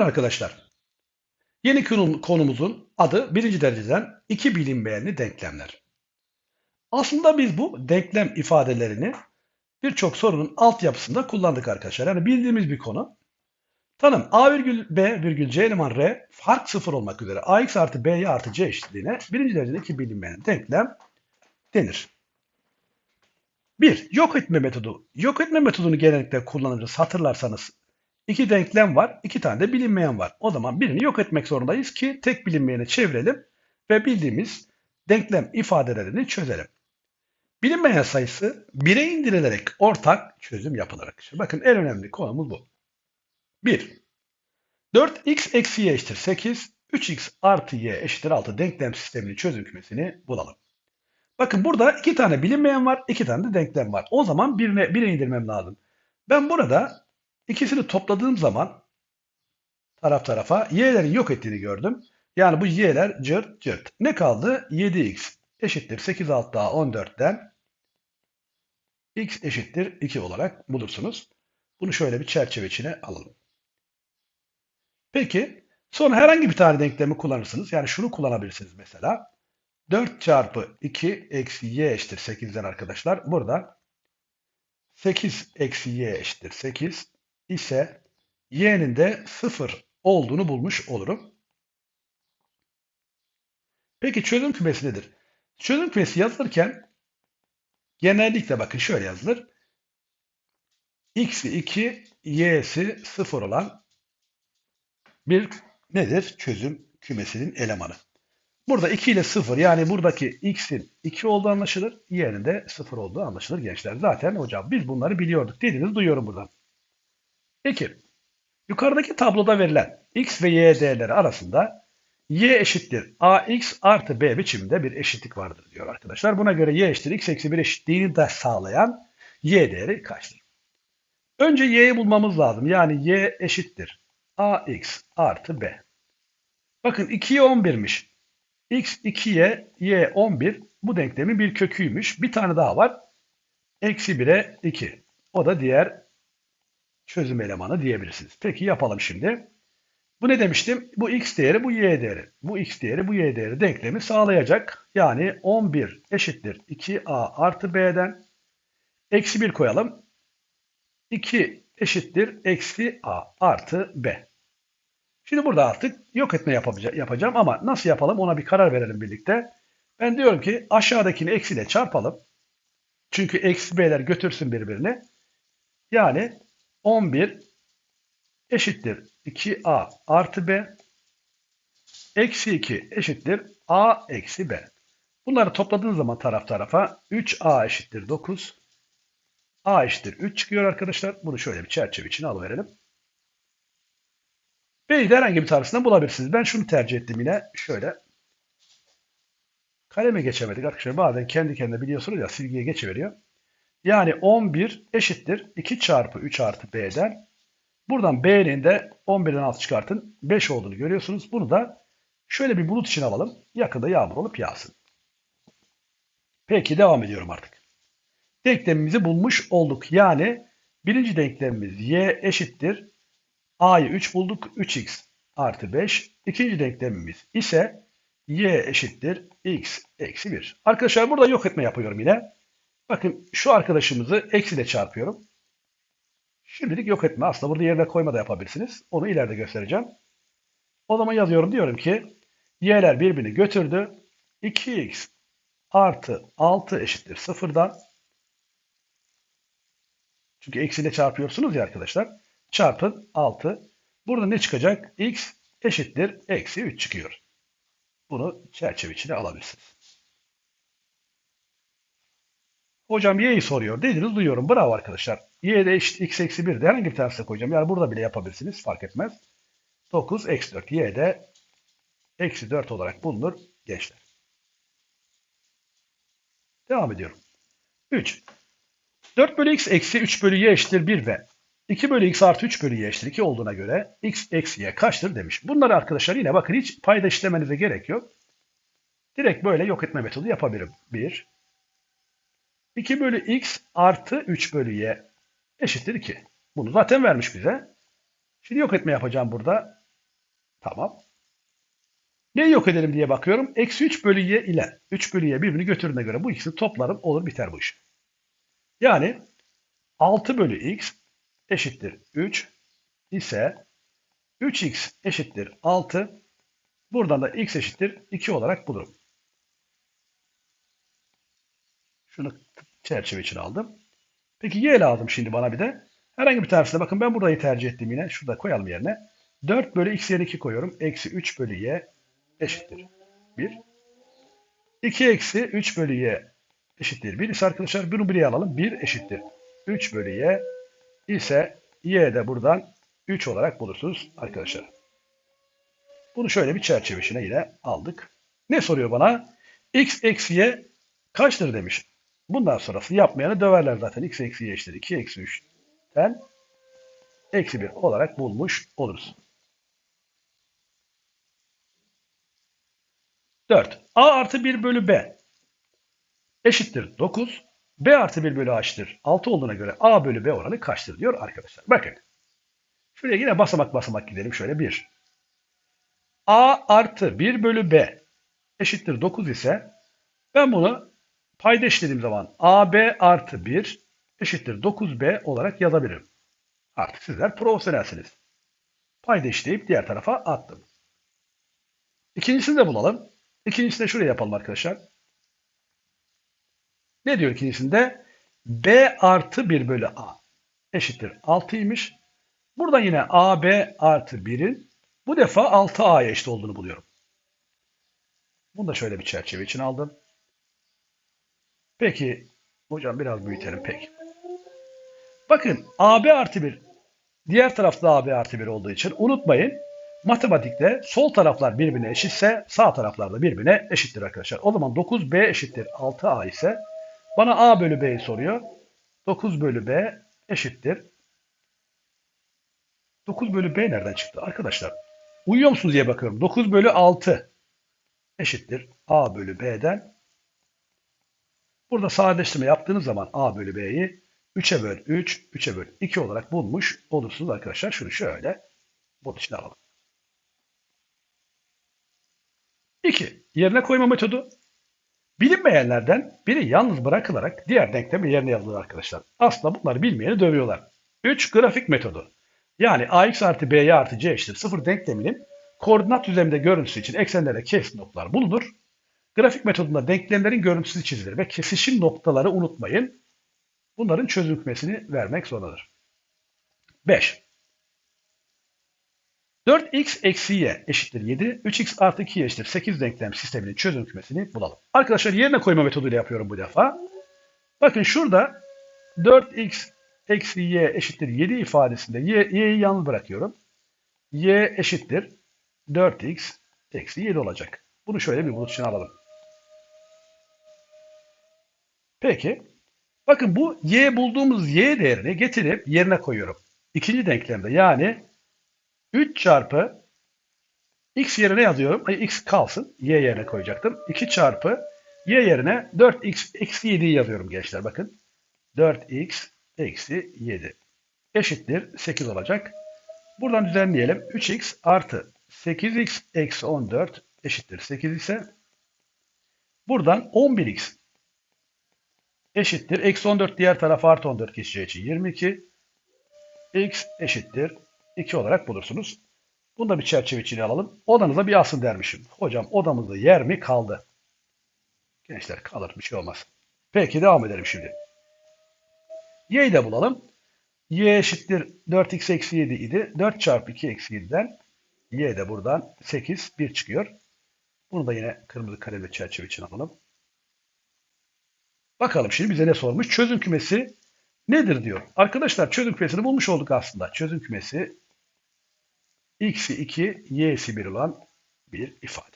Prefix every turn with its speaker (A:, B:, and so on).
A: Günler arkadaşlar. Yeni konu- konumuzun adı birinci dereceden iki bilinmeyenli denklemler. Aslında biz bu denklem ifadelerini birçok sorunun altyapısında kullandık arkadaşlar. Yani bildiğimiz bir konu. Tanım A virgül B virgül C eleman R fark sıfır olmak üzere AX artı B'ye artı C eşitliğine birinci derecede iki bilinmeyen denklem denir. Bir, yok etme metodu. Yok etme metodunu genellikle kullanırız. Hatırlarsanız iki denklem var, iki tane de bilinmeyen var. O zaman birini yok etmek zorundayız ki tek bilinmeyeni çevirelim ve bildiğimiz denklem ifadelerini çözelim. Bilinmeyen sayısı 1'e indirilerek ortak çözüm yapılarak. Şimdi bakın en önemli konumuz bu. 1. 4x eksi y eşittir 8, 3x artı y eşittir 6 denklem sisteminin çözüm kümesini bulalım. Bakın burada iki tane bilinmeyen var, iki tane de denklem var. O zaman birine, bire indirmem lazım. Ben burada ikisini topladığım zaman taraf tarafa y'lerin yok ettiğini gördüm. Yani bu y'ler cırt cırt. Ne kaldı? 7x eşittir 8 alt daha 14'ten x eşittir 2 olarak bulursunuz. Bunu şöyle bir çerçeve içine alalım. Peki sonra herhangi bir tane denklemi kullanırsınız. Yani şunu kullanabilirsiniz mesela. 4 çarpı 2 eksi y eşittir 8'den arkadaşlar. Burada 8 eksi y eşittir 8 ise y'nin de 0 olduğunu bulmuş olurum. Peki çözüm kümesi nedir? Çözüm kümesi yazılırken genellikle bakın şöyle yazılır. x'i 2, y'si 0 olan bir nedir? Çözüm kümesinin elemanı. Burada 2 ile 0 yani buradaki x'in 2 olduğu anlaşılır. Y'nin de 0 olduğu anlaşılır gençler. Zaten hocam biz bunları biliyorduk dediğinizi duyuyorum buradan. Peki yukarıdaki tabloda verilen x ve y değerleri arasında y eşittir ax artı b biçiminde bir eşitlik vardır diyor arkadaşlar. Buna göre y eşittir x eksi 1 eşitliğini de sağlayan y değeri kaçtır? Önce y'yi bulmamız lazım. Yani y eşittir ax artı b. Bakın 2'ye 11'miş. x 2'ye y 11 bu denklemin bir köküymüş. Bir tane daha var. Eksi 1'e 2. O da diğer çözüm elemanı diyebilirsiniz. Peki yapalım şimdi. Bu ne demiştim? Bu x değeri, bu y değeri. Bu x değeri, bu y değeri denklemi sağlayacak. Yani 11 eşittir 2a artı b'den. Eksi 1 koyalım. 2 eşittir eksi a artı b. Şimdi burada artık yok etme yapacağım ama nasıl yapalım ona bir karar verelim birlikte. Ben diyorum ki aşağıdakini eksiyle çarpalım. Çünkü eksi b'ler götürsün birbirini. Yani 11 eşittir 2a artı b eksi 2 eşittir a eksi b. Bunları topladığınız zaman taraf tarafa 3a eşittir 9 a eşittir 3 çıkıyor arkadaşlar. Bunu şöyle bir çerçeve içine alıverelim. B'yi de herhangi bir tanesinden bulabilirsiniz. Ben şunu tercih ettim yine. Şöyle. Kaleme geçemedik arkadaşlar. Bazen kendi kendine biliyorsunuz ya silgiye geçiveriyor. Yani 11 eşittir 2 çarpı 3 artı B'den. Buradan B'nin de 11'den 6 çıkartın. 5 olduğunu görüyorsunuz. Bunu da şöyle bir bulut için alalım. Yakında yağmur olup yağsın. Peki devam ediyorum artık. Denklemimizi bulmuş olduk. Yani birinci denklemimiz y eşittir A'yı 3 bulduk. 3x artı 5. İkinci denklemimiz ise y eşittir x eksi 1. Arkadaşlar burada yok etme yapıyorum yine. Bakın şu arkadaşımızı eksi ile çarpıyorum. Şimdilik yok etme. Aslında burada yerine koyma da yapabilirsiniz. Onu ileride göstereceğim. O zaman yazıyorum diyorum ki y'ler birbirini götürdü. 2x artı 6 eşittir 0'dan. Çünkü eksiyle çarpıyorsunuz ya arkadaşlar. Çarpın 6. Burada ne çıkacak? x eşittir eksi 3 çıkıyor. Bunu çerçeve içine alabilirsiniz. Hocam y'yi soruyor. Dediniz duyuyorum. Bravo arkadaşlar. y de eşit x eksi 1 de herhangi bir tanesine koyacağım. Yani burada bile yapabilirsiniz. Fark etmez. 9 eksi 4. y de eksi 4 olarak bulunur gençler. Devam ediyorum. 3. 4 bölü x eksi 3 bölü y eşittir 1 ve 2 bölü x artı 3 bölü y eşittir 2 olduğuna göre x eksi y kaçtır demiş. Bunları arkadaşlar yine bakın hiç payda işlemenize gerek yok. Direkt böyle yok etme metodu yapabilirim. 1. 2 bölü x artı 3 bölü y eşittir 2. Bunu zaten vermiş bize. Şimdi yok etme yapacağım burada. Tamam. Neyi yok edelim diye bakıyorum. Eksi 3 bölü y ile 3 bölü y birbirini götürdüğüne göre bu ikisini toplarım olur biter bu iş. Yani 6 bölü x eşittir 3 ise 3x eşittir 6. Buradan da x eşittir 2 olarak bulurum. Şunu çerçeve için aldım. Peki y lazım şimdi bana bir de. Herhangi bir tanesine bakın ben burayı tercih ettim yine. Şurada koyalım yerine. 4 bölü x yerine 2 koyuyorum. Eksi 3 bölü y eşittir 1. 2 eksi 3 bölü y eşittir 1 ise arkadaşlar bunu buraya alalım. 1 eşittir 3 bölü y ise y de buradan 3 olarak bulursunuz arkadaşlar. Bunu şöyle bir çerçeve içine yine aldık. Ne soruyor bana? x eksi y kaçtır demiş. Bundan sonrası yapmayanı döverler zaten. x eksi y eşittir 2 eksi 3'ten eksi 1 olarak bulmuş oluruz. 4. a artı 1 bölü b eşittir 9. b artı 1 bölü h'tir 6 olduğuna göre a bölü b oranı kaçtır diyor arkadaşlar. Bakın. Şuraya yine basamak basamak gidelim. Şöyle 1. a artı 1 bölü b eşittir 9 ise ben bunu payda eşitlediğim zaman ab artı 1 eşittir 9b olarak yazabilirim. Artık sizler profesyonelsiniz. Payda işleyip diğer tarafa attım. İkincisini de bulalım. İkincisini de şuraya yapalım arkadaşlar. Ne diyor ikincisinde? b artı 1 bölü a eşittir 6'ymış. Buradan yine ab artı 1'in bu defa 6a'ya eşit olduğunu buluyorum. Bunu da şöyle bir çerçeve için aldım. Peki hocam biraz büyütelim peki. Bakın AB artı 1 diğer tarafta AB artı 1 olduğu için unutmayın matematikte sol taraflar birbirine eşitse sağ taraflar da birbirine eşittir arkadaşlar. O zaman 9B eşittir 6A ise bana A bölü B'yi soruyor. 9 bölü B eşittir. 9 bölü B nereden çıktı arkadaşlar? Uyuyor musunuz diye bakıyorum. 9 bölü 6 eşittir. A bölü B'den Burada sadeleştirme yaptığınız zaman A bölü B'yi 3'e böl 3, 3'e böl 2 olarak bulmuş olursunuz arkadaşlar. Şunu şöyle bunun için alalım. 2. Yerine koyma metodu. Bilinmeyenlerden biri yalnız bırakılarak diğer denklemi yerine yazılır arkadaşlar. Aslında bunları bilmeyeni dövüyorlar. 3. Grafik metodu. Yani ax artı by artı c eşittir 0 denkleminin koordinat düzleminde görüntüsü için eksenlere kes noktalar bulunur. Grafik metodunda denklemlerin görüntüsü çizilir ve kesişim noktaları unutmayın. Bunların çözüm hükmesini vermek zorundadır. 5. 4x eksi y eşittir 7. 3x artı 2y eşittir 8 denklem sisteminin çözüm hükmesini bulalım. Arkadaşlar yerine koyma metoduyla yapıyorum bu defa. Bakın şurada 4x eksi y eşittir 7 ifadesinde y'yi yalnız bırakıyorum. y eşittir 4x eksi 7 olacak. Bunu şöyle bir bulut için alalım. Peki. Bakın bu y bulduğumuz y değerini getirip yerine koyuyorum. İkinci denklemde yani 3 çarpı x yerine yazıyorum. Ay, x kalsın. Y yerine koyacaktım. 2 çarpı y yerine 4x eksi 7'yi yazıyorum gençler. Bakın. 4x eksi 7 eşittir 8 olacak. Buradan düzenleyelim. 3x artı 8x eksi 14 eşittir 8 ise buradan 11x eşittir. Eksi 14 diğer tarafa artı 14 geçeceği için 22. X eşittir. 2 olarak bulursunuz. Bunu da bir çerçeve içine alalım. Odanıza bir asın dermişim. Hocam odamızda yer mi kaldı? Gençler kalır bir şey olmaz. Peki devam edelim şimdi. Y'yi de bulalım. Y eşittir 4x eksi 7 idi. 4 çarpı 2 eksi 7'den Y de buradan 8 1 çıkıyor. Bunu da yine kırmızı kalemle çerçeve için alalım. Bakalım şimdi bize ne sormuş? Çözüm kümesi nedir diyor. Arkadaşlar çözüm kümesini bulmuş olduk aslında. Çözüm kümesi x'i 2, y'si 1 olan bir ifade.